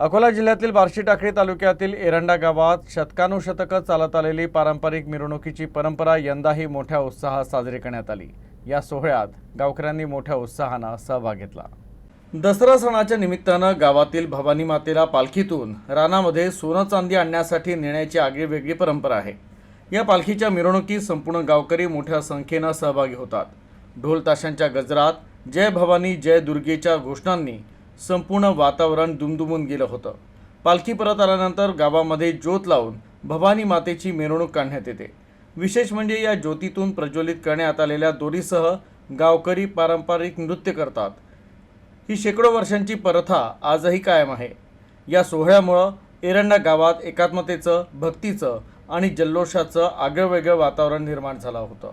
अकोला जिल्ह्यातील बार्शी टाकळी तालुक्यातील एरंडा गावात शतकानुशतकं चालत आलेली पारंपरिक मिरवणुकीची परंपरा यंदाही मोठ्या उत्साहात साजरी करण्यात आली. या सोहळ्यात गावकऱ्यांनी मोठ्या उत्साहानं सहभाग घेतला. दसरा सणाच्या निमित्तानं गावातील भवानी मातेला पालखीतून रानामध्ये सोनं चांदी आणण्यासाठी नेण्याची आगळीवेगळी परंपरा आहे. या पालखीच्या मिरवणुकीत संपूर्ण गावकरी मोठ्या संख्येनं सहभागी होतात. ढोल ताशांच्या गजरात जय भवानी जय दुर्गेच्या घोषणांनी संपूर्ण वातावरण दुमदुमून गेलं होतं. पालखी परत आल्यानंतर गावामध्ये ज्योत लावून भवानी मातेची मिरवणूक काढण्यात येते. विशेष म्हणजे या ज्योतीतून प्रज्वलित करण्यात आलेल्या दोरीसह गावकरी पारंपरिक नृत्य करतात. ही शेकडो वर्षांची प्रथा आजही कायम आहे. या सोहळ्यामुळं एरंडा गावात एकात्मतेचं भक्तीचं आणि जल्लोषाचं आगळंवेगळं वातावरण निर्माण झालं होतं.